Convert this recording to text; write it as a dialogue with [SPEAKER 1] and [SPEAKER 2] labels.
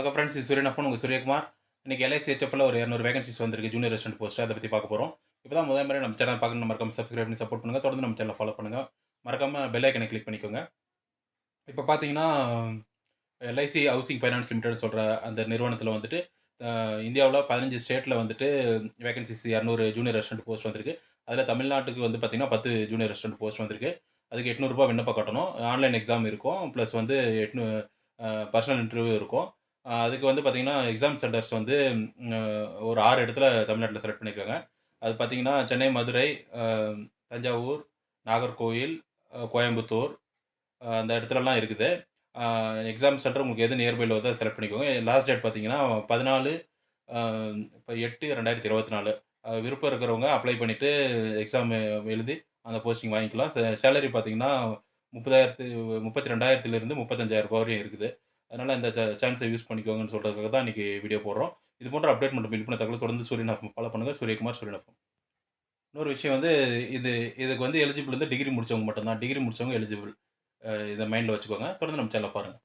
[SPEAKER 1] வணக்கம் ஃப்ரெண்ட்ஸ் இது சூரியனப்பன் உங்கள் சூரியகுமார். இன்றைக்கி எல்ஐசிஹெச்எஃப்ல ஒரு இரநூறு வேகன்சிஸ் வந்திருக்கு. ஜூனியர் ரெஸ்டன்ட் போஸ்ட் அதை பற்றி பார்க்க போகிறோம் இப்போ தான் முதல் மாதிரி நம்ம சேனல் பார்க்கணும் மறக்காம சப்ஸ்கிரைப் பண்ணி சப்போர்ட் பண்ணுங்கள் தொடர்ந்து நம்ம சேனலை ஃபாலோ பண்ணுங்கள் மறக்காமல் பெல் ஐக்கனை கிளிக் பண்ணிக்கோங்க. இப்போ பார்த்தீங்கன்னா எல்ஐசி ஹவுசிங் ஃபைனான்ஸ் லிமிடெட் சொல்கிற அந்த நிறுவனத்தில் வந்துட்டு இந்தியாவில் பதினஞ்சு ஸ்டேட்டில் வந்துட்டு வேகன்சிஸ் இரநூறு ஜூனியர் ரெஸ்டன்ட் போஸ்ட் வந்திருக்கு. அதில் தமிழ்நாட்டுக்கு வந்து பார்த்திங்கன்னா பத்து ஜூனியர் ரெஸ்டன்ட் போஸ்ட் வந்திருக்கு. அதுக்கு எட்நூறுபா விண்ணப்பம் கட்டணும். ஆன்லைன் எக்ஸாம் இருக்கும். ப்ளஸ் வந்து எட்நூ பர்சனல் இன்டர்வியூ இருக்கும். அதுக்கு வந்து பார்த்திங்கன்னா எக்ஸாம் சென்டர்ஸ் வந்து ஒரு ஆறு இடத்துல தமிழ்நாட்டில் செலக்ட் பண்ணியிருக்காங்க அது பார்த்திங்கன்னா சென்னை மதுரை தஞ்சாவூர் நாகர்கோவில் கோயம்புத்தூர் அந்த இடத்துலலாம் இருக்குது. எக்ஸாம் சென்டர் உங்களுக்கு எது நியர்பையில் வந்து செலக்ட் பண்ணிக்கோங்க. லாஸ்ட் டேட் பார்த்தீங்கன்னா பதினாலு இப்போ எட்டு ரெண்டாயிரத்தி இருபத்தி நாலு விருப்பம் இருக்கிறவங்க அப்ளை பண்ணிவிட்டு எக்ஸாம் எழுதி அந்த போஸ்டிங் வாங்கிக்கலாம். சேலரி பார்த்தீங்கன்னா முப்பதாயிரத்து முப்பத்தி ரெண்டாயிரத்துலேருந்து முப்பத்தஞ்சாயிரம் ரூபாய் வரையும் இருக்குது. அதனால் இந்த சான்ஸை யூஸ் பண்ணிக்கோங்கன்னு சொல்கிறதுக்காக தான் இன்றைக்கி வீடியோ போடுறோம். இது போன்ற அப்டேட் மற்றும் விழிப்புணர்வு தகவல் தொடர்ந்து சூரியன் ஃபாலோ பண்ணுங்கள் சூரியகுமார் சூரியன் இன்னொரு விஷயம் வந்து இது இதுக்கு வந்து எலிஜிபிள் வந்து டிகிரி முடிச்சவங்க மட்டும்தான். டிகிரி முடித்தவங்க எலிஜிபிள் இதை மைண்டில் வச்சுக்கோங்க. தொடர்ந்து நம்ம சேனலை பாருங்கள்